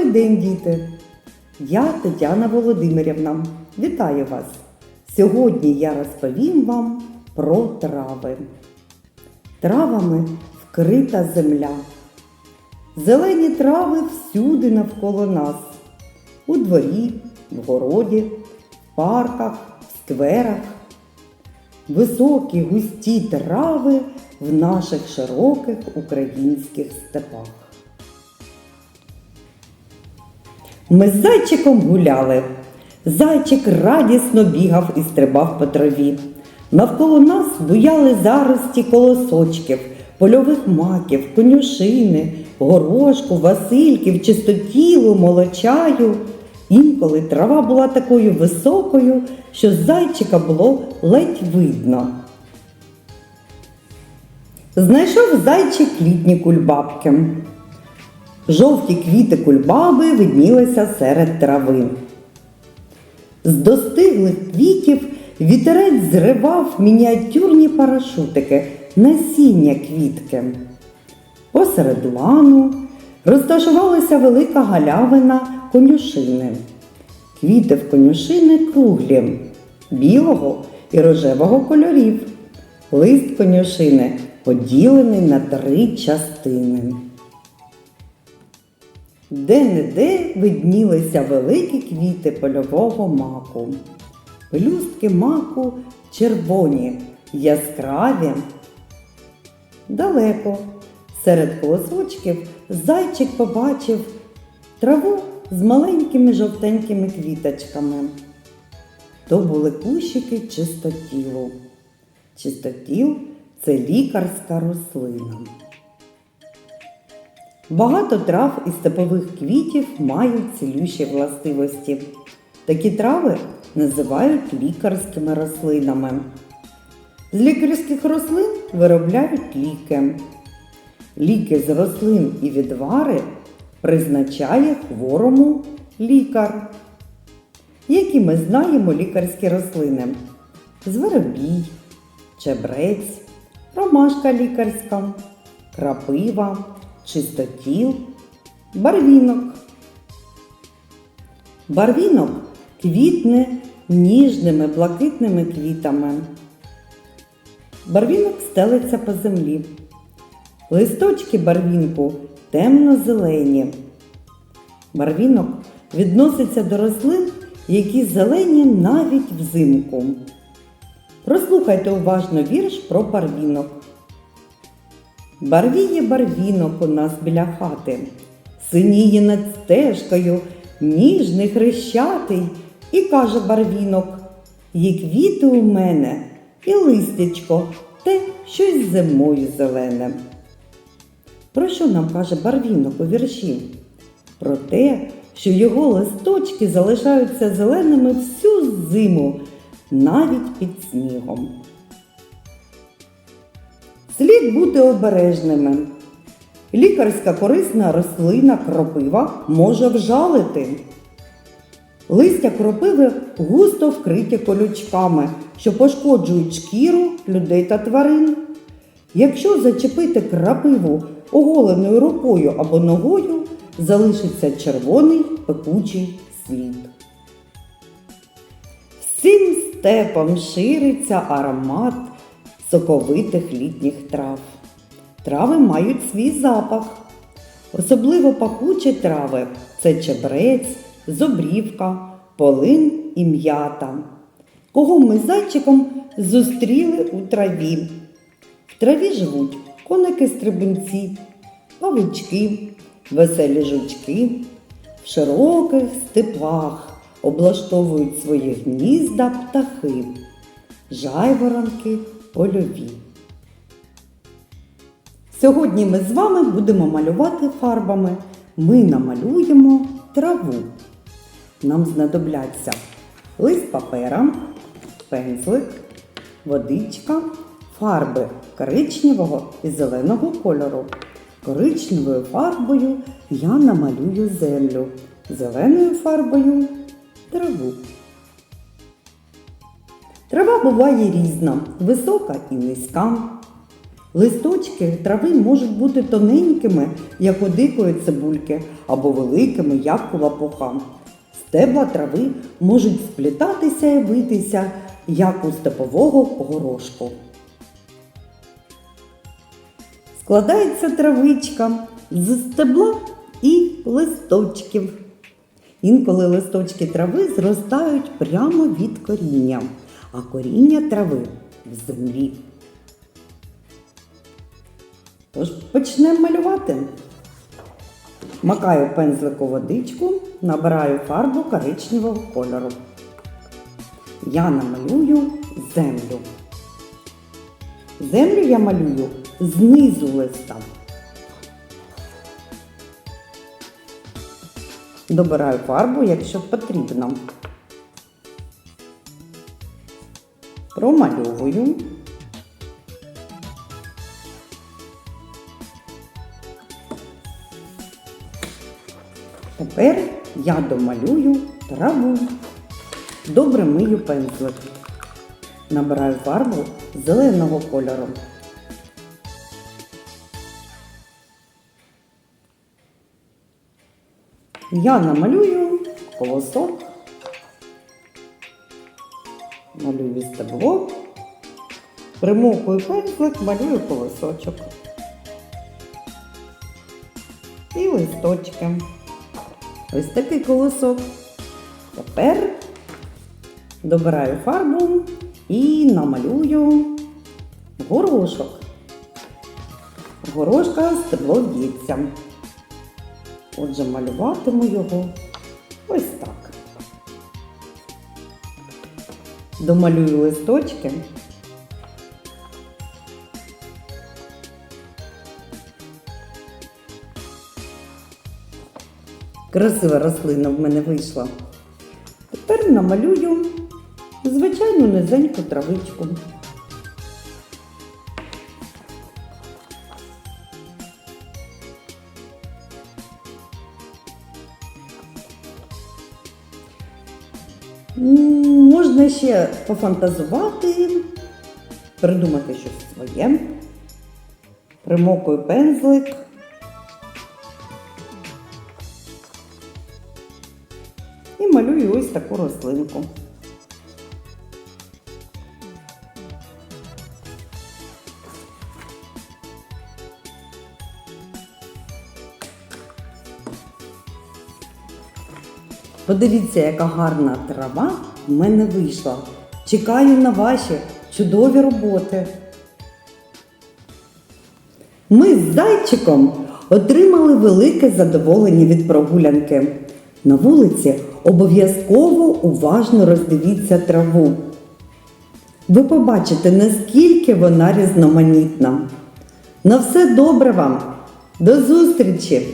Добрий день, діти! Я Тетяна Володимирівна. Вітаю вас! Сьогодні я розповім вам про трави. Травами вкрита земля. Зелені трави всюди навколо нас. У дворі, в городі, в парках, в скверах. Високі густі трави в наших широких українських степах. Ми з зайчиком гуляли. Зайчик радісно бігав і стрибав по траві. Навколо нас буяли зарості колосочків, польових маків, конюшини, горошку, васильків, чистотілу, молочаю. Інколи трава була такою високою, що зайчика було ледь видно. Знайшов зайчик літні кульбабки. Жовті квіти кульбаби виднілися серед трави. З достиглих квітів вітерець зривав мініатюрні парашутики, насіння квітки. Посеред лану розташувалася велика галявина конюшини. Квіти в конюшини круглі, білого і рожевого кольорів. Лист конюшини поділений на три частини. Де-не-де виднілися великі квіти польового маку. Пелюстки маку червоні, яскраві. Далеко, серед колосочків, зайчик побачив траву з маленькими жовтенькими квіточками. То були кущики чистотілу. Чистотіл це лікарська рослина. Багато трав і степових квітів мають цілющі властивості. Такі трави називають лікарськими рослинами. З лікарських рослин виробляють ліки. Ліки з рослин і відвари призначає хворому лікар. Які ми знаємо лікарські рослини? Зверобій, чебрець, ромашка лікарська, крапива, чистотіл, барвінок. Барвінок квітне ніжними блакитними квітами. Барвінок стелиться по землі. Листочки барвінку темно-зелені. Барвінок відноситься до рослин, які зелені навіть взимку. Прослухайте уважно вірш про барвінок. Барвіє барвінок у нас біля хати, синіє над стежкою, ніжний хрещатий, і каже барвінок, є квіти у мене і листячко, те щось зимою зелене. Про що нам каже барвінок у вірші? Про те, що його листочки залишаються зеленими всю зиму, навіть під снігом. Слід бути обережними. Лікарська корисна рослина кропива може вжалити. Листя кропиви густо вкриті колючками, що пошкоджують шкіру людей та тварин. Якщо зачепити крапиву оголеною рукою або ногою, залишиться червоний пекучий слід. Всім степом шириться аромат соковитих літніх трав. Трави мають свій запах. Особливо пахучі трави це чебрець, зобрівка, полин і м'ята. Кого ми зайчиком зустріли у траві. В траві живуть коники-стрибунці, павучки, веселі жучки. В широких степах облаштовують свої гнізда птахи, жайворонки польові. Сьогодні ми з вами будемо малювати фарбами. Ми намалюємо траву. Нам знадобляться лист папера, пензлик, водичка, фарби коричневого і зеленого кольору. Коричневою фарбою я намалюю землю, зеленою фарбою траву. Трава буває різна, висока і низька. Листочки трави можуть бути тоненькими, як у дикої цибульки, або великими, як у лапуха. Стебла трави можуть сплітатися і витися, як у степового горошку. Складається травичка з стебла і листочків. Інколи листочки трави зростають прямо від коріння, а коріння трави в землі. Тож почнемо малювати. Макаю пензлик у водичку, набираю фарбу коричневого кольору. Я намалюю землю. Землю я малюю знизу листа. Добираю фарбу, якщо потрібно. Промальовую. Тепер я домалюю траву. Добре мию пензлик. Набираю фарбу зеленого кольору. Я намалюю колосок, малюю стебло, примовкою пензлик, малюю колосочок. І листочки. Ось такий колосок. Тепер добираю фарбу і намалюю горошок. Горошка стебло в'ється. Отже, малюватиму його ось так. Домалюю листочки. Красива рослина в мене вийшла. Тепер намалюю звичайну низеньку травичку. Можна ще пофантазувати, придумати щось своє. Примокую пензлик. І малюю ось таку рослинку. Подивіться, яка гарна трава в мене вийшла. Чекаю на ваші чудові роботи. Ми з зайчиком отримали велике задоволення від прогулянки. На вулиці обов'язково уважно роздивіться траву. Ви побачите, наскільки вона різноманітна. На все добре вам! До зустрічі!